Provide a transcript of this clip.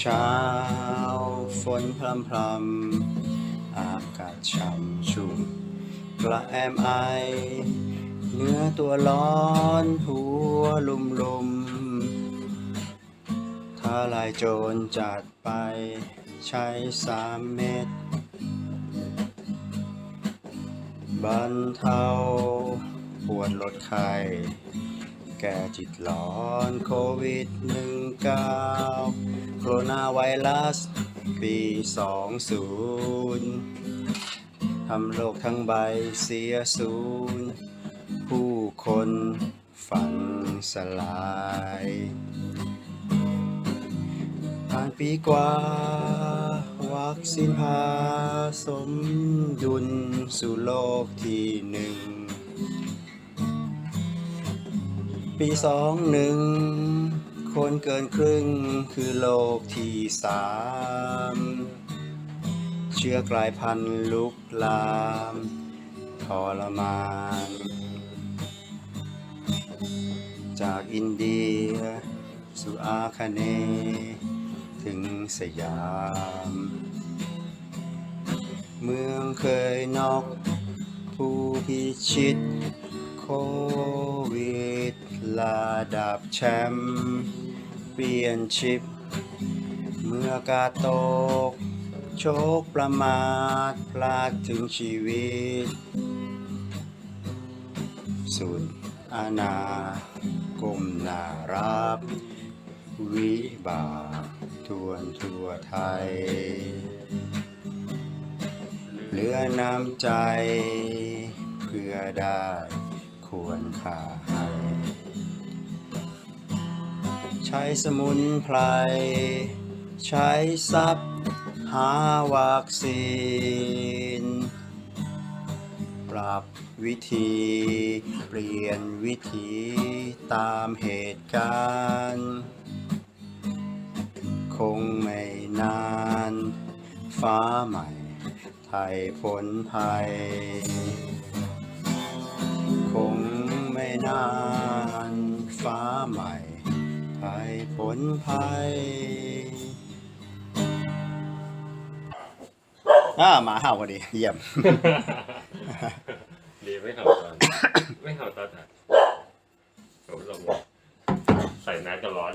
เช้า ฝนพรำพรำอากาศช่ำชุ่มกระแอมไอ เนื้อตัวร้อนหัวลุมลุมถ้าลายโจรจัดไปใช้สามเม็ดบรรเทาปวดลดไข้แก้จิตหลอนโควิด19โคโรนาไวรัส ปี 20 ทำโลกทั้งใบเสียศูนย์ผู้คนฝันสลาย ผ่านปีกว่า วัคซีนพาสมดุลสู่โลกที่หนึ่ง ปีสองหนึ่ง คนเกินครึ่งคือโลกที่สามเชื้อกลายพันธุ์ลุกลามทรมาน จากอินเดียสู่อาคาเน ถึงสยาม เมืองเคยนอกผู้พิชิตโควิด ระดับแชมป์เปลี่ยนชิป เมื่อกาตก โชคประมาทพลาดถึงชีวิต สุดอาณาก้มหน้ารับวิบากทวนทั่วไทย เหลือน้ำใจ เพื่อได้ควรค่าให้ ใช้สมุนไพร ใช้ทรัพย์หาวัคซีน ปรับวิธี เปลี่ยนวิธีตามเหตุการณ์ คงไม่นาน ฟ้าใหม่ ไทยพ้นภัย คงไม่นาน ฟ้าใหม่ ผลภัยอ่าหมาเห่าพอดีเยี่ยม ดีไม่เห่าตอน ไม่เห่าตอนอะผมลองใส่น้ำจะร้อน